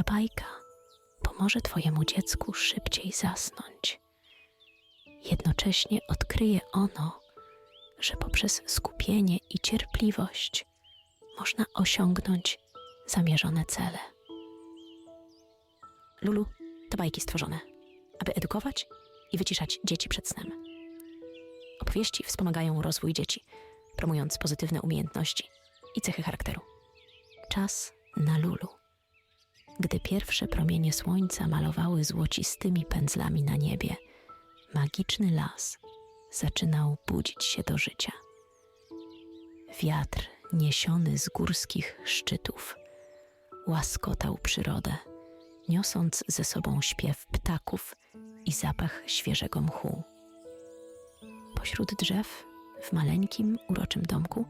Ta bajka pomoże Twojemu dziecku szybciej zasnąć. Jednocześnie odkryje ono, że poprzez skupienie i cierpliwość można osiągnąć zamierzone cele. Lulu, to bajki stworzone, aby edukować i wyciszać dzieci przed snem. Opowieści wspomagają rozwój dzieci, promując pozytywne umiejętności i cechy charakteru. Czas na Lulu. Gdy pierwsze promienie słońca malowały złocistymi pędzlami na niebie, magiczny las zaczynał budzić się do życia. Wiatr niesiony z górskich szczytów łaskotał przyrodę, niosąc ze sobą śpiew ptaków i zapach świeżego mchu. Pośród drzew, w maleńkim, uroczym domku,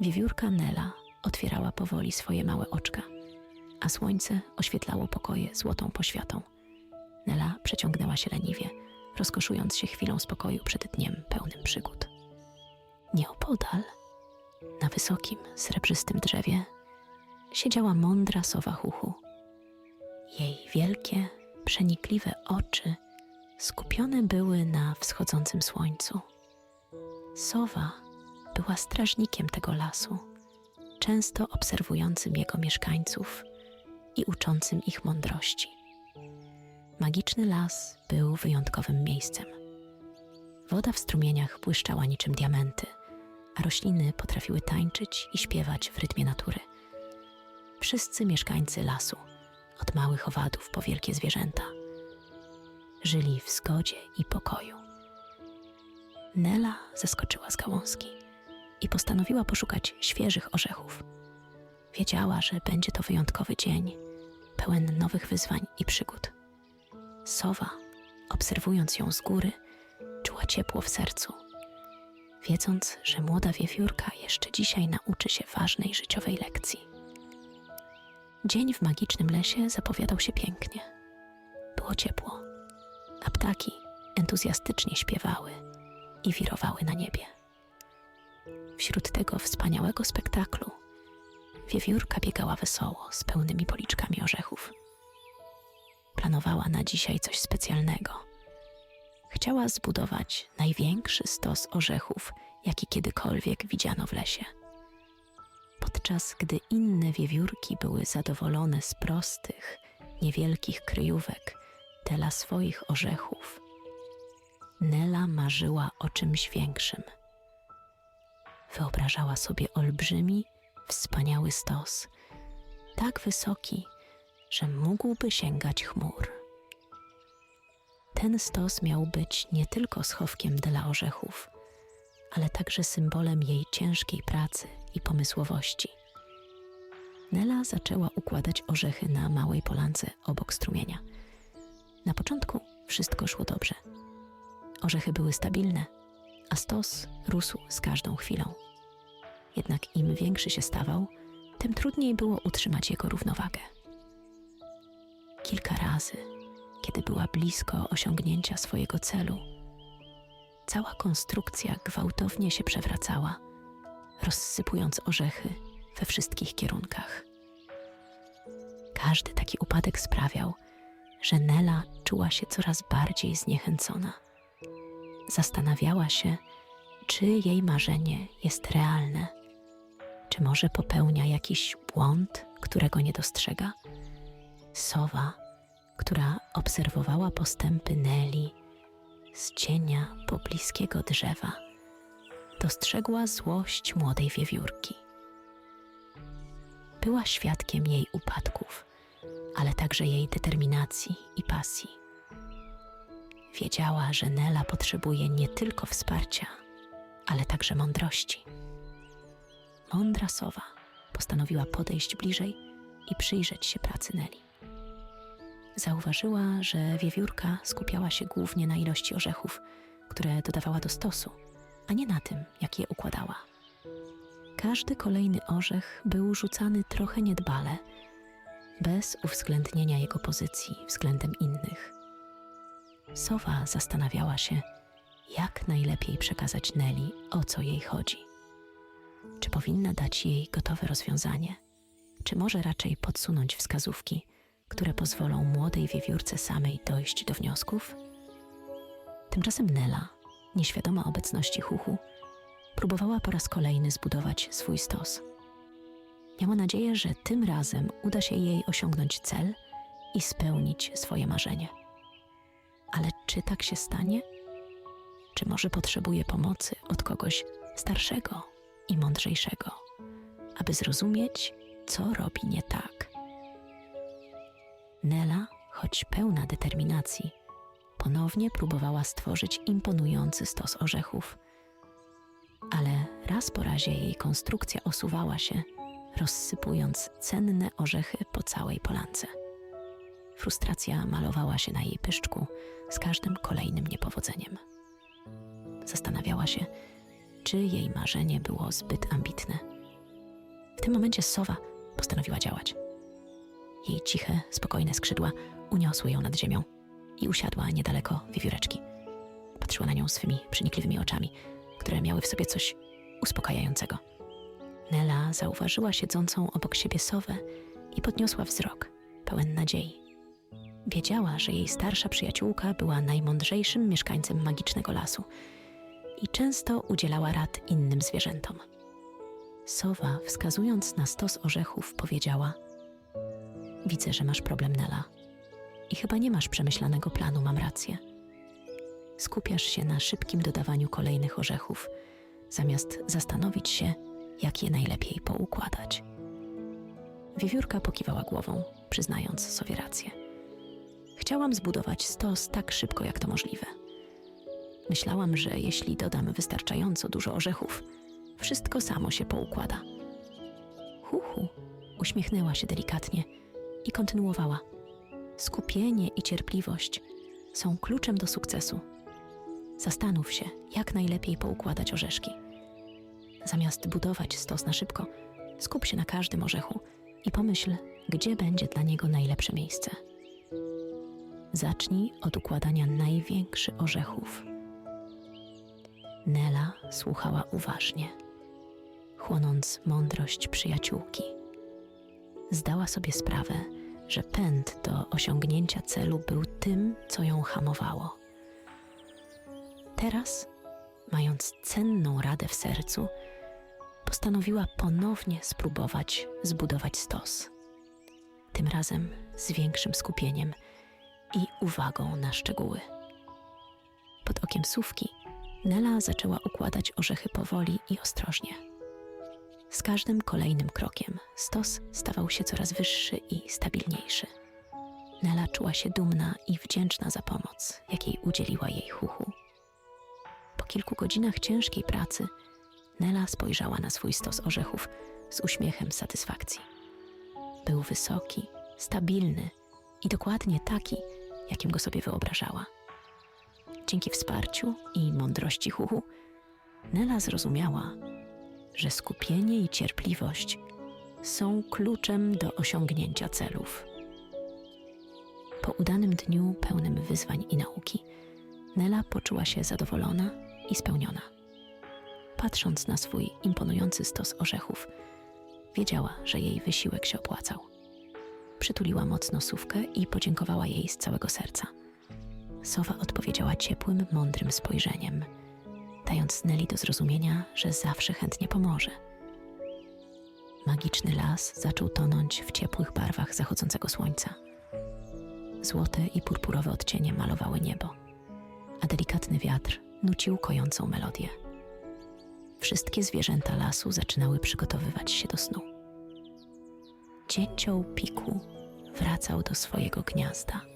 wiewiórka Nela otwierała powoli swoje małe oczka, a słońce oświetlało pokoje złotą poświatą. Nela przeciągnęła się leniwie, rozkoszując się chwilą spokoju przed dniem pełnym przygód. Nieopodal, na wysokim, srebrzystym drzewie, siedziała mądra sowa Huchu. Jej wielkie, przenikliwe oczy skupione były na wschodzącym słońcu. Sowa była strażnikiem tego lasu, często obserwującym jego mieszkańców i uczącym ich mądrości. Magiczny las był wyjątkowym miejscem. Woda w strumieniach błyszczała niczym diamenty, a rośliny potrafiły tańczyć i śpiewać w rytmie natury. Wszyscy mieszkańcy lasu, od małych owadów po wielkie zwierzęta, żyli w zgodzie i pokoju. Nela zeskoczyła z gałązki i postanowiła poszukać świeżych orzechów. Wiedziała, że będzie to wyjątkowy dzień, pełen nowych wyzwań i przygód. Sowa, obserwując ją z góry, czuła ciepło w sercu, wiedząc, że młoda wiewiórka jeszcze dzisiaj nauczy się ważnej życiowej lekcji. Dzień w magicznym lesie zapowiadał się pięknie. Było ciepło, a ptaki entuzjastycznie śpiewały i wirowały na niebie. Wśród tego wspaniałego spektaklu wiewiórka biegała wesoło z pełnymi policzkami orzechów. Planowała na dzisiaj coś specjalnego. Chciała zbudować największy stos orzechów, jaki kiedykolwiek widziano w lesie. Podczas gdy inne wiewiórki były zadowolone z prostych, niewielkich kryjówek dla swoich orzechów, Nela marzyła o czymś większym. Wyobrażała sobie olbrzymi, wspaniały stos, tak wysoki, że mógłby sięgać chmur. Ten stos miał być nie tylko schowkiem dla orzechów, ale także symbolem jej ciężkiej pracy i pomysłowości. Nela zaczęła układać orzechy na małej polance obok strumienia. Na początku wszystko szło dobrze. Orzechy były stabilne, a stos rósł z każdą chwilą. Jednak im większy się stawał, tym trudniej było utrzymać jego równowagę. Kilka razy, kiedy była blisko osiągnięcia swojego celu, cała konstrukcja gwałtownie się przewracała, rozsypując orzechy we wszystkich kierunkach. Każdy taki upadek sprawiał, że Nela czuła się coraz bardziej zniechęcona. Zastanawiała się, czy jej marzenie jest realne, czy może popełnia jakiś błąd, którego nie dostrzega. Sowa, która obserwowała postępy Neli z cienia pobliskiego drzewa, dostrzegła złość młodej wiewiórki. Była świadkiem jej upadków, ale także jej determinacji i pasji. Wiedziała, że Nela potrzebuje nie tylko wsparcia, ale także mądrości. Mądra sowa postanowiła podejść bliżej i przyjrzeć się pracy Neli. Zauważyła, że wiewiórka skupiała się głównie na ilości orzechów, które dodawała do stosu, a nie na tym, jak je układała. Każdy kolejny orzech był rzucany trochę niedbale, bez uwzględnienia jego pozycji względem innych. Sowa zastanawiała się, jak najlepiej przekazać Neli, o co jej chodzi. Czy powinna dać jej gotowe rozwiązanie, czy może raczej podsunąć wskazówki, które pozwolą młodej wiewiórce samej dojść do wniosków? Tymczasem Nela, nieświadoma obecności Huchu, próbowała po raz kolejny zbudować swój stos. Miała nadzieję, że tym razem uda się jej osiągnąć cel i spełnić swoje marzenie. Ale czy tak się stanie? Czy może potrzebuje pomocy od kogoś starszego i mądrzejszego, aby zrozumieć, co robi nie tak? Nela, choć pełna determinacji, ponownie próbowała stworzyć imponujący stos orzechów. Ale raz po razie jej konstrukcja osuwała się, rozsypując cenne orzechy po całej polance. Frustracja malowała się na jej pyszczku z każdym kolejnym niepowodzeniem. Zastanawiała się, czy jej marzenie było zbyt ambitne. W tym momencie sowa postanowiła działać. Jej ciche, spokojne skrzydła uniosły ją nad ziemią i usiadła niedaleko wiewióreczki. Patrzyła na nią swymi przenikliwymi oczami, które miały w sobie coś uspokajającego. Nela zauważyła siedzącą obok siebie sowę i podniosła wzrok, pełen nadziei. Wiedziała, że jej starsza przyjaciółka była najmądrzejszym mieszkańcem magicznego lasu i często udzielała rad innym zwierzętom. Sowa, wskazując na stos orzechów, powiedziała: Widzę, że masz problem, Nela. I chyba nie masz przemyślanego planu, mam rację. Skupiasz się na szybkim dodawaniu kolejnych orzechów, zamiast zastanowić się, jak je najlepiej poukładać. Wiewiórka pokiwała głową, przyznając sobie rację. Chciałam zbudować stos tak szybko, jak to możliwe. Myślałam, że jeśli dodam wystarczająco dużo orzechów, wszystko samo się poukłada. Huhu uśmiechnęła się delikatnie i kontynuowała. Skupienie i cierpliwość są kluczem do sukcesu. Zastanów się, jak najlepiej poukładać orzeszki. Zamiast budować stos na szybko, skup się na każdym orzechu i pomyśl, gdzie będzie dla niego najlepsze miejsce. Zacznij od układania największych orzechów. Nela słuchała uważnie, chłonąc mądrość przyjaciółki. Zdała sobie sprawę, że pęd do osiągnięcia celu był tym, co ją hamowało. Teraz, mając cenną radę w sercu, postanowiła ponownie spróbować zbudować stos. Tym razem z większym skupieniem i uwagą na szczegóły. Pod okiem sówki Nela zaczęła układać orzechy powoli i ostrożnie. Z każdym kolejnym krokiem stos stawał się coraz wyższy i stabilniejszy. Nela czuła się dumna i wdzięczna za pomoc, jakiej udzieliła jej Huchu. Po kilku godzinach ciężkiej pracy Nela spojrzała na swój stos orzechów z uśmiechem satysfakcji. Był wysoki, stabilny i dokładnie taki, jakim go sobie wyobrażała. Dzięki wsparciu i mądrości Huchu, Nela zrozumiała, że skupienie i cierpliwość są kluczem do osiągnięcia celów. Po udanym dniu pełnym wyzwań i nauki, Nela poczuła się zadowolona i spełniona. Patrząc na swój imponujący stos orzechów, wiedziała, że jej wysiłek się opłacał. Przytuliła mocno sówkę i podziękowała jej z całego serca. Sowa odpowiedziała ciepłym, mądrym spojrzeniem, dając Neli do zrozumienia, że zawsze chętnie pomoże. Magiczny las zaczął tonąć w ciepłych barwach zachodzącego słońca. Złote i purpurowe odcienie malowały niebo, a delikatny wiatr nucił kojącą melodię. Wszystkie zwierzęta lasu zaczynały przygotowywać się do snu. Dzięcioł Piku wracał do swojego gniazda.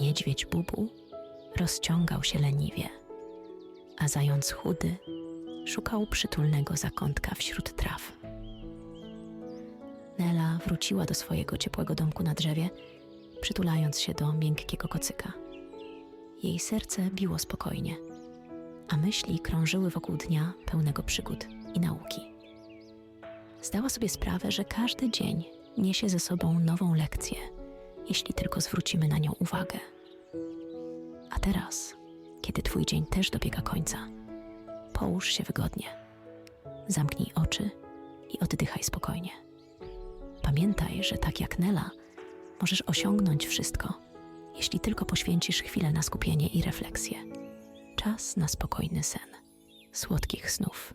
Niedźwiedź Bubu rozciągał się leniwie, a zając chudy szukał przytulnego zakątka wśród traw. Nela wróciła do swojego ciepłego domku na drzewie, przytulając się do miękkiego kocyka. Jej serce biło spokojnie, a myśli krążyły wokół dnia pełnego przygód i nauki. Zdała sobie sprawę, że każdy dzień niesie ze sobą nową lekcję, jeśli tylko zwrócimy na nią uwagę. A teraz, kiedy Twój dzień też dobiega końca, połóż się wygodnie, zamknij oczy i oddychaj spokojnie. Pamiętaj, że tak jak Nela, Możesz osiągnąć wszystko, jeśli tylko poświęcisz chwilę na skupienie i refleksję. Czas na spokojny sen. Słodkich snów.